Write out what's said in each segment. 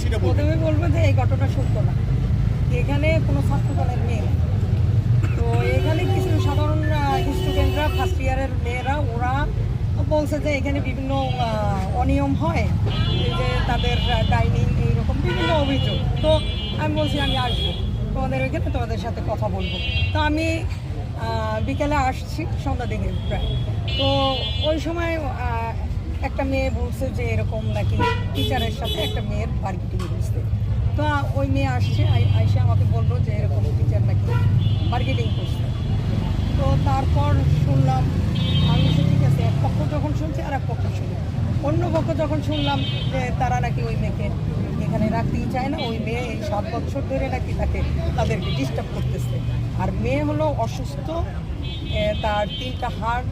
সেটা প্রথমে বলব যে এই ঘটনা সত্য না। এখানে কোনো ছাত্রদলের মেয়ে। তো এখানে কিছু সাধারণ স্টুডেন্টরা ফার্স্ট ইয়ারের মেয়েরা, ওরা বলছে যে এখানে বিভিন্ন অনিয়ম হয়। যে তাদের ডাইনিং এইরকম বিভিন্ন অভিযোগ। তো আমি বলছি, আমি আসব। তোমাদের ওইখানে তোমাদের সাথে কথা বলব। তো আমি বিকেলে আসছি, সন্ধ্যা দিকে প্রায়। তো ওই সময় একটা মেয়ে বলছে যে এরকম নাকি টিচারের সাথে একটা মেয়ের মার্কেটিং করছে তো ওই মেয়ে আসছে আইসে আমাকে বলল যে এরকম টিচার নাকি মার্কেটিং করছে। তো তারপর শুনলাম, আমি ঠিক আছে, এক পক্ষ যখন শুনছি আর এক পক্ষ শুনি। অন্য পক্ষ যখন শুনলাম যে তারা নাকি ওই মেয়েকে এখানে রাখতেই চায় না, ওই মেয়ে এই সাত বছর ধরে নাকি তাকে তাদেরকে ডিস্টার্ব করতেছে। আর মেয়ে হলো অসুস্থ তার তিনটা হাড়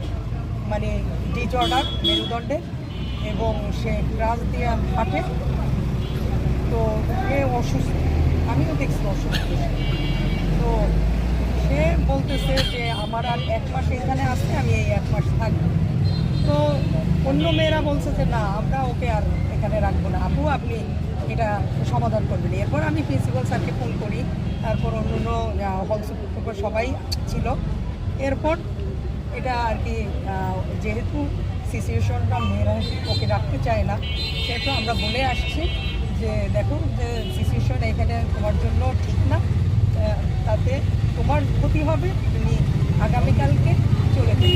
মানে ডিজর্ডার মেরুদণ্ডের। এবং সে ক্রাস দিয়ে হাঁটে। তো সে অসুস্থ আমিও দেখছি অসুস্থ। তো সে বলতেছে যে আমার আর এক মাস এখানে আসছে আমি এই এক মাস থাকব। তো অন্য মেয়েরা বলছে যে, না, আমরা ওকে আর এখানে রাখব না। আপু, আপনি এটা সমাধান করবেন। এরপর আমি প্রিন্সিপাল স্যারকে ফোন করি। তারপর অন্য অন্য হল সবাই ছিল। এরপর এটা আর কি যেহেতু সিচুয়েশনটা মেয়েরা ওকে রাখতে চায় না সেহেতু আমরা বলে আসছি যে দেখো যে সিচুয়েশন এখানে তোমার জন্য ঠিক না তাতে তোমার ক্ষতি হবে তুমি আগামীকালকে চলে যাবে।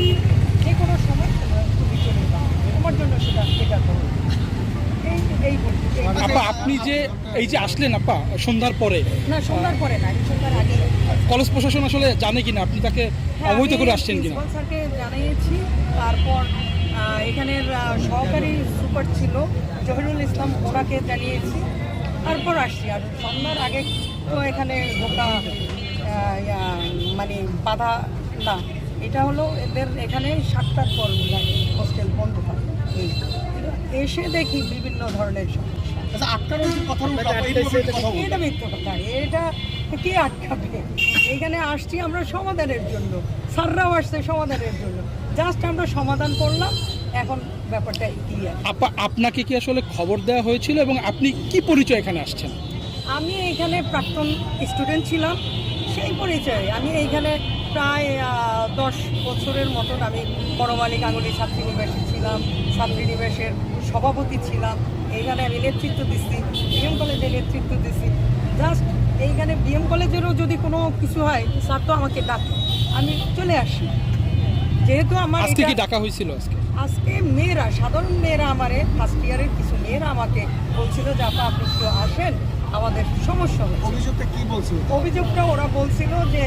যে কোনো সময় তুমি চলে যাও তোমার জন্য সেটা এই এই আপা আপনি যে এই যে আসলেন আপা সন্ধ্যার পরে। না সন্ধ্যার পরে না সন্ধ্যার আগে। কলেজ প্রশাসন আসলে জানে কিনা? আপনি তাকে হ্যাঁ, অবহিত করে আসছেন কিনা? স্যারকে জানিয়েছি তারপর এখানের সহকারী সুপার ছিল জহিরুল ইসলাম ওনাকে জানিয়েছি। তারপর আসছি আর সন্ধ্যার আগে তো এখানে ঢোকা মানে বাধা না। এটা হলো এদের এখানে সাতটার পর হোস্টেল বন্ধ হয় এসে দেখি বিভিন্ন ধরনের সমস্যা। আচ্ছা আটকানোর কথা। এটা মিথ্যা কথা এটা কে আটকাবে? এখানে আসছি আমরা সমাধানের জন্য। স্যাররাও আসছে সমাধানের জন্য। জাস্ট আমরা সমাধান করলাম এখন ব্যাপারটা ক্লিয়ার আপা আপনাকে কি আসলে খবর দেওয়া হয়েছিল এবং আপনি কি পরিচয় এখানে আসছেন? আমি এখানে প্রাক্তন স্টুডেন্ট ছিলাম সেই পরিচয়ে। আমি এইখানে প্রায় দশ বছরের মতন আমি বড়মালিক আঙুলি ছাত্রীনিবাসে ছিলাম ছাত্রীনিবাসের সভাপতি ছিলাম। এইখানে আমি নেতৃত্ব দিচ্ছি বিএম কলেজে নেতৃত্ব দিচ্ছি। জাস্ট এইখানে বিএম কলেজেরও যদি কোনো কিছু হয় স্যার তো আমাকে ডাকে। আমি চলে আসি। যেহেতু আমার আজকে কি ডাকা হয়েছিল আজকে? আজকে মেয়েরা সাধারণ মেয়েরা আমারে ফার্স্ট ইয়ারের কিছু মেয়েরা আমাকে বলছিল যে আপা আপনি একটু আসেন আমাদের সমস্যা হচ্ছে। অভিযোগটা কি বলছে অভিযোগটা ওরা বলছিল যে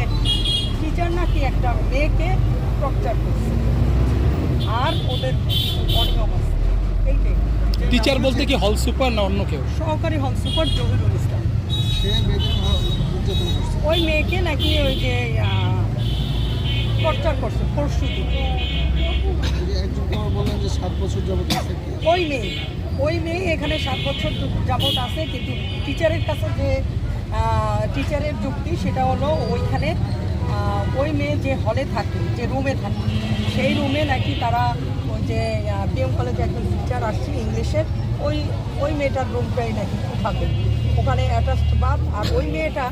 টিচার নাকি একটা মেয়েকে টর্চার করছে। আর ওদের অনিয়ম আছে। এইটাই। টিচার বলতে কি হল সুপার না অন্য কেউ? সহকারী হল সুপার জহিরুল ইসলাম। ওই মেয়েকে নাকি ওই যে টর্চার করছে পরশু যাবত ওই মেয়ে ওই মেয়ে এখানে সাত বছর যাবৎ আছে কিন্তু টিচারের কাছে যে টিচারের যুক্তি সেটা হলো ওইখানে ওই মেয়ে যে হলে থাকে যে রুমে থাকে সেই রুমে নাকি তারা যে বিএম কলেজে একজন টিচার আসছে ইংলিশের ওই ওই মেয়েটার রুমটাই নাকি থাকে ওখানে অ্যাটাচড বাথ আর ওই মেয়েটা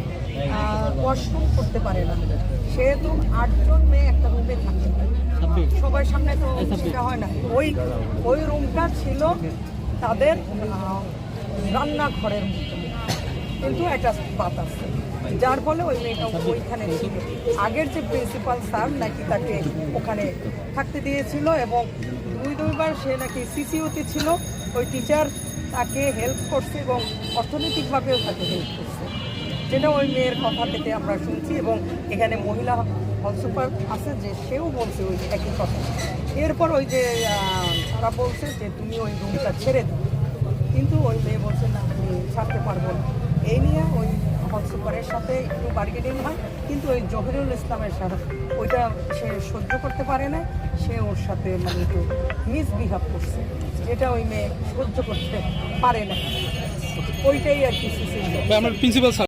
ওয়াশরুম করতে পারে না। সেহেতু আটজন মেয়ে একটা রুমে থাকে। সবার সামনে তো সেটা হয় না। ওই ওই রুমটা ছিল তাদের রান্নাঘরের মতো কিন্তু একটা পাত আছে। যার ফলে ওই মেয়েটা ওইখানে ছিল। আগের যে প্রিন্সিপাল স্যার নাকি তাকে ওখানে থাকতে দিয়েছিল এবং দুইবার সে নাকি সিসিওতে ছিল, ওই টিচার তাকে হেল্প করছে এবং অর্থনৈতিকভাবেও তাকে হেল্প করছে। যেটা ওই মেয়ের কথা থেকে আমরা শুনছি এবং এখানে মহিলা হল সুপার আছে যে সেও বলছে ওই একই কথা। এরপর ওই যে তারা বলছে যে তুমি ওই রুমটা ছেড়ে দাও। কিন্তু ওই মেয়ে বলছে, না, আমি ছাড়তে পারব না। এই নিয়ে ওই সুপারের সাথে একটু বার্গেনিং হয়, কিন্তু ওই জহিরুল ইসলামের সাথে, ওইটা সে সহ্য করতে পারে না, সে ওর সাথে মানে একটু মিসবিহেভ করছে। যেটা ওই মেয়ে সহ্য করতে পারে না। ওইটাই আর কি